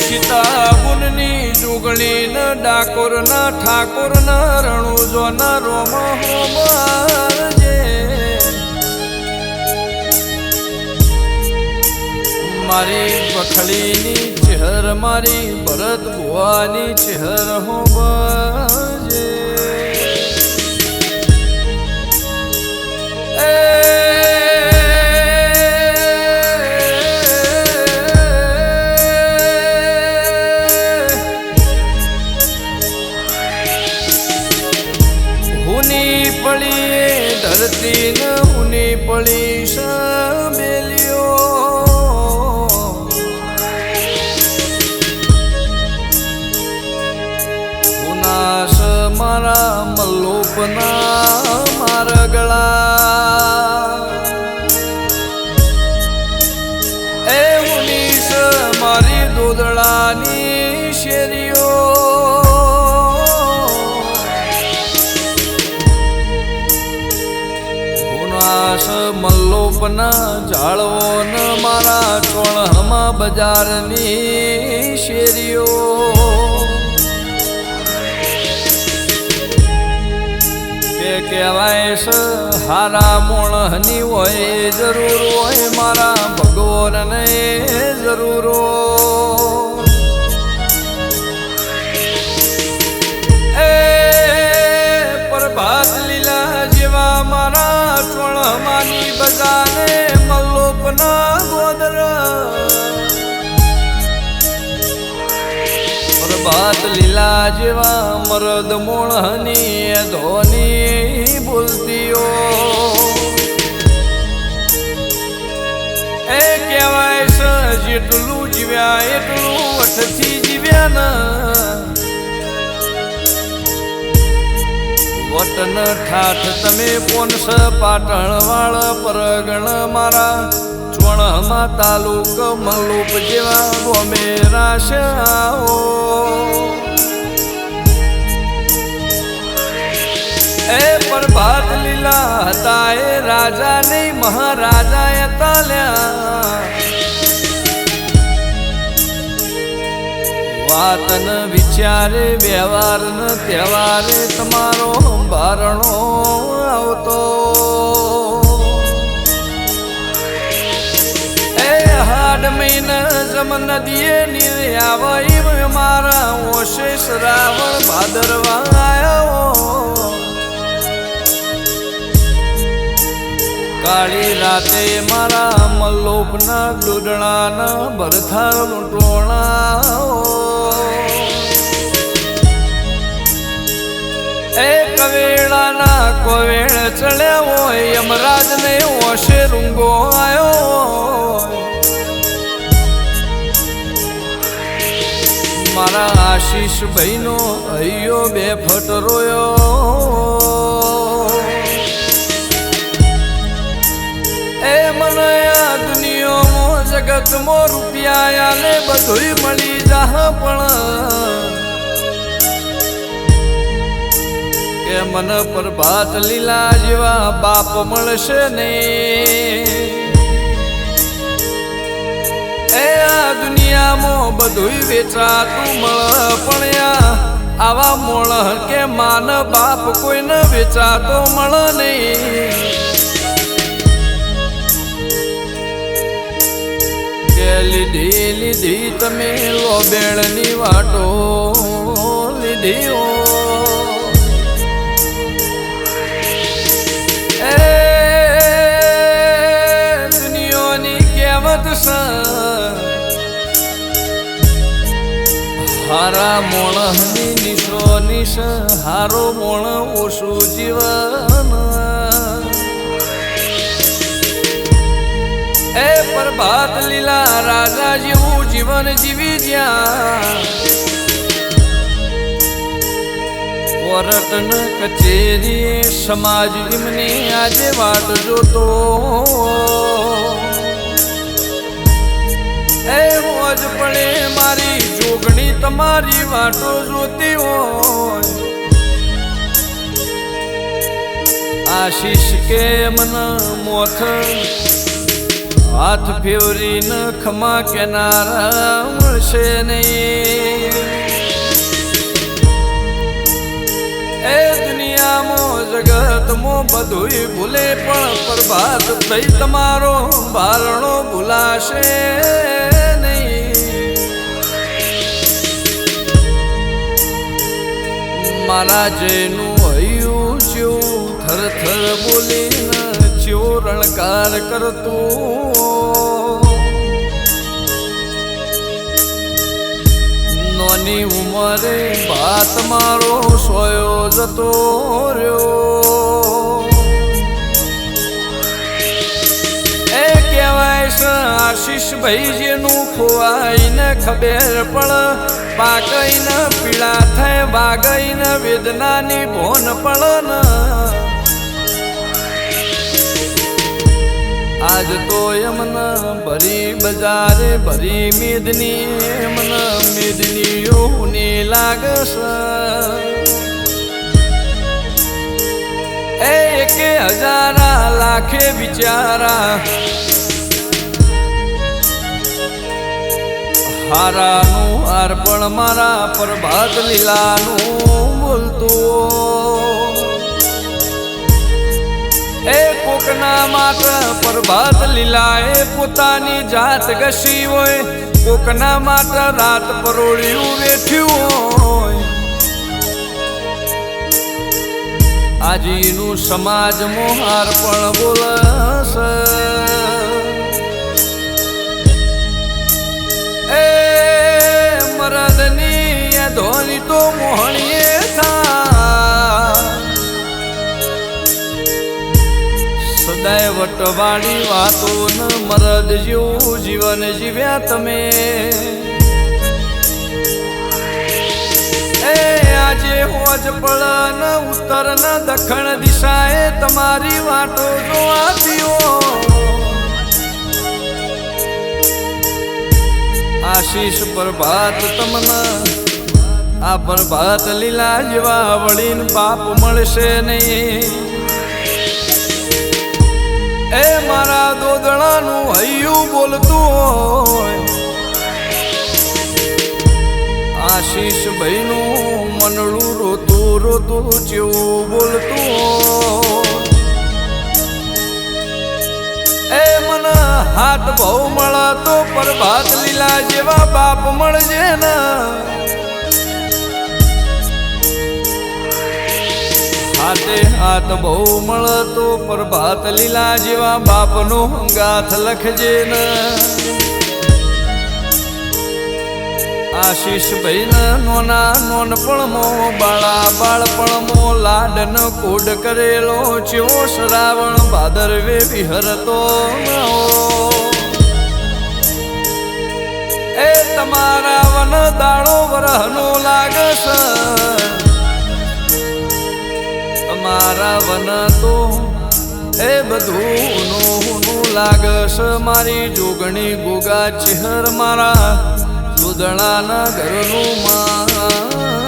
સીતા ગુણની જુગણી ન ડાકોર ના ઠાકોર ન રણુજો ના રોમ મારી બખડીની ચહેર, મારી ભરત ભુવાની ચહેર હોમજે પડી ધરતી ન પડી સાંભેલિયો મલ્લોપના જાળવો ન મારા ચોણહમાં બજારની શેરીઓ કે કહેવાય છે હારા મોણની હોય જરૂર હોય, મારા ભગવાનને જરૂર હોય. પ્રભાત લીલા જેવા મરદ મૂળની ધોની બોલતીઓ એ કહેવાય છે જેટલું જીવ્યા એટલું અઠથી જીવ્યા ન. વટન ઠાઠ તમે પોનસ પાટણ વાળ પરગણ મારા. ચોણમાં તાલુક મલ્લુપ જેવા ગોમે રાશાઓ એ પ્રભાત લીલા હતા, એ રાજા નહીં મહારાજા તાલ્યા. વાતન વિચારે વ્યવહાર ન તહેવારે તમારો બારણો આવતો. હાડ જમ નદીએ નીરે આવે મારા ઓશે શ્રાવણ ભાદરવા આવ્યો કાળી રાતે મારા મલ્લોપના દૂધણાના ભરથાર લૂંટોણા એ કવેળાના કોવેળ ચડ્યા હોય યમરાજને ઓશે રૂંગો આવ્યો મારા આશીષ ભાઈનો હૈયો બે ફટ રોયો. એ મને આ દુનિયામાં જગતમાં રૂપિયા ને બધુંય મળી જાહ પણ. કે મને પ્રભાત લીલા જેવા બાપ મળશે ને? એ આ દુનિયામાં બધુંય વેચાતું મળ પણ આવા મોળ કે માન બાપ કોઈને વેચાતો મળ નહીં. લીધી લીધી તમે લોબેળની વાટો, લીધી દુનિયાની કહેવત છે હારા મોણની નિશો નિશ, હારો મોણ ઓછું જીવન. એ પ્રભાત લીલા રાજા જેવું જીવન જીવી જ્યાં. કોરટન કચેરી સમાજ એમની આજે વાત જોતો. એ હોજ પડે મારી જોગણી તમારી વાટો જોતી હોય. આશીષ કે મન મોથ હાથ ફેવરીને ખમા કેનારા મળશે નહીં. એ દુનિયામાં જગતમાં બધુંય ભૂલે પણ પ્રભાત થઈ તમારો બારણો ભૂલાશે. મારા જૈનું હૈયું ચ્યું થરથર થર બોલીને ચ્યો રણકાર કરતું. નોની ઉંમરે ભાત મારો સોયો જતો રહ્યો. આશીષ ભાઈ જેનું ખોવાઈને ખબેર પડ પાકઈને પીડા થાય વાગઈને વેદનાની ભોન પડન આજ તો એમન ભરી બજારે, ભરી મેદની એમને મેદનીઓની લાગશે. એ કે હજારા લાખે બિચારા હારાનું અર્પણ મારા પ્રભાત લીલાનું બોલતું. એ કોકના માત્ર પ્રભાત લીલા એ પોતાની જાત ગસી હોય. કોકના માત્ર રાત પરોળિયું વેઠ્યું હોય. આજીનું સમાજ મોહાર પણ બોલશે. ધોની તો મોહણીએ સદાય વટવાળી વાતો ન મરદ જેવું જીવન જીવ્યા તમે. એ આજે હોજ પળ ન ઉત્તર ન દક્ષિણ દિશાએ તમારી વાતો જોવા દીઓ આશીષ પ્રભાત તમને આ પ્રભાત લીલા જેવા વળીને બાપ મળશે નહીં. એ મારા દોદણાનું હૈયું બોલતું હોય. આશીષ ભાઈનું મનડું રોતું રોતું જેવું બોલતું હોય. એ મને હાથ બહુ મળતો તો પ્રભાત લીલા જેવા બાપ મળજે ને. હાથે હાથ બહુ મળે તો પ્રભાત લીલા જેવા બાપનો હંગાથ લખજે ન. આશીષ ભાઈ નોના નોનપણમો બાળા બાળપણમો, લાડન કોડ કરેલો ચેવો શ્રાવણ ભાદરવે વિહરતો એ તમારા વન દાડો વરહનો લાગસ. તમારા વન તો એ બધું નું લાગશ. મારી જોગણી ગોગા ચિહર મારા દૂધણાના ઘરનું માં.